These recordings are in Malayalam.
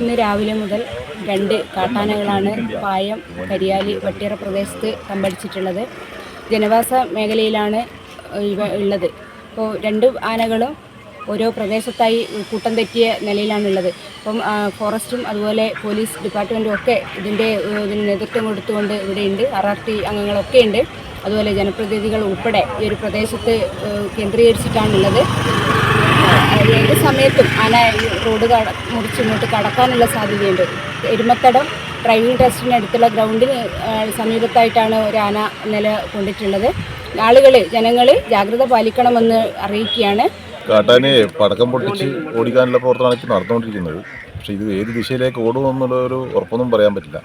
ഇന്ന് രാവിലെ മുതൽ രണ്ട് കാട്ടാനകളാണ് പായം കരിയാലി വട്ടിയറ പ്രദേശത്ത് കമ്പടിച്ചിട്ടുള്ളത് ജനവാസ മേഖലയിലാണ് ഇവ ഉള്ളത്. അപ്പോൾ രണ്ട് ആനകളും ഓരോ പ്രദേശത്തായി കൂട്ടം തെറ്റിയ നിലയിലാണുള്ളത്. അപ്പം ഫോറസ്റ്റും അതുപോലെ പോലീസ് ഡിപ്പാർട്ട്മെന്റും ഒക്കെ ഇതിന്റെ ഇതിന് നേതൃത്വം കൊടുത്തുകൊണ്ട് ഇവിടെയുണ്ട്. ആർ ആർ ടി അംഗങ്ങളൊക്കെ ഉണ്ട് അതുപോലെ ജനപ്രതിനിധികൾ ഉൾപ്പെടെ ഈ ഒരു പ്രദേശത്ത് കേന്ദ്രീകരിച്ചിട്ടാണുള്ളത്. ഏത് സമയത്തും അന റോഡ് കട മുറിച്ച് ഇങ്ങോട്ട് കടക്കാനുള്ള സാധ്യതയുണ്ട്. എരുമത്തടം ഡ്രൈവിംഗ് ടെസ്റ്റിന് അടുത്തുള്ള ഗ്രൗണ്ടിന് സമീപത്തായിട്ടാണ് ഒരു ആന നില കൊണ്ടിട്ടുള്ളത്. ആളുകൾ ജനങ്ങൾ ജാഗ്രത പാലിക്കണമെന്ന് അറിയിക്കുകയാണ്. കാട്ടാനയെ പടക്കം പൊട്ടിച്ച് ഓടിക്കാനുള്ള പ്രവർത്തനമാണ് ഇപ്പോൾ നടന്നുകൊണ്ടിരിക്കുന്നത്. പക്ഷേ ഇത് ഏത് ദിശയിലേക്ക് ഓടുമെന്നുള്ള ഒരു ഉറപ്പൊന്നും പറയാൻ പറ്റില്ല.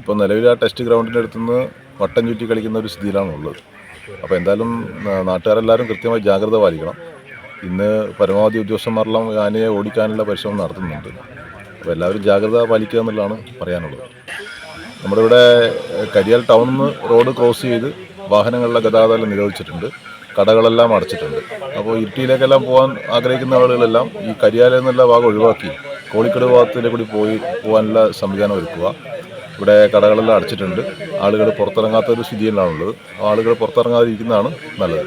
ഇപ്പോൾ നിലവിൽ ആ ടെസ്റ്റ് ഗ്രൗണ്ടിന്റെ അടുത്തുനിന്ന് വട്ടം ചുറ്റി കളിക്കുന്ന ഒരു സ്ഥിതിയിലാണുള്ളത്. അപ്പോൾ എന്തായാലും നാട്ടുകാരെല്ലാവരും കൃത്യമായി ജാഗ്രത പാലിക്കണം. ഇന്ന് പരമാവധി ഉദ്യോഗസ്ഥന്മാരെല്ലാം ആനയെ ഓടിക്കാനുള്ള പരിശ്രമം നടത്തുന്നുണ്ട്. അപ്പോൾ എല്ലാവരും ജാഗ്രത പാലിക്കുക എന്നുള്ളതാണ് പറയാനുള്ളത്. നമ്മുടെ ഇവിടെ കരിയാൽ ടൗണിൽ നിന്ന് റോഡ് ക്രോസ് ചെയ്ത് വാഹനങ്ങളുടെ ഗതാഗതം നിരോധിച്ചിട്ടുണ്ട്. കടകളെല്ലാം അടച്ചിട്ടുണ്ട്. അപ്പോൾ ഇരിട്ടിയിലേക്കെല്ലാം പോകാൻ ആഗ്രഹിക്കുന്ന ആളുകളെല്ലാം ഈ കരിയാലിൽ നിന്നുള്ള ഭാഗം ഒഴിവാക്കി കോളിക്കട് ഭാഗത്തിലേക്ക് കൂടി പോയി പോകാനുള്ള സംവിധാനം ഒരുക്കുക. ഇവിടെ കടകളെല്ലാം അടച്ചിട്ടുണ്ട്. ആളുകൾ പുറത്തിറങ്ങാത്ത ഒരു സ്ഥിതിയിലാണുള്ളത്. ആളുകൾ പുറത്തിറങ്ങാതിരിക്കുന്നതാണ് നല്ലത്.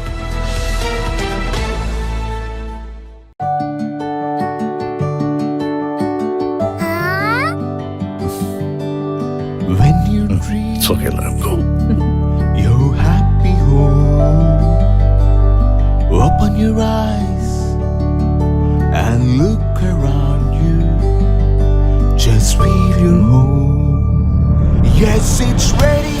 Okay, go. your happy home, open your eyes and look around you. Just feel your home. Yes, it's ready.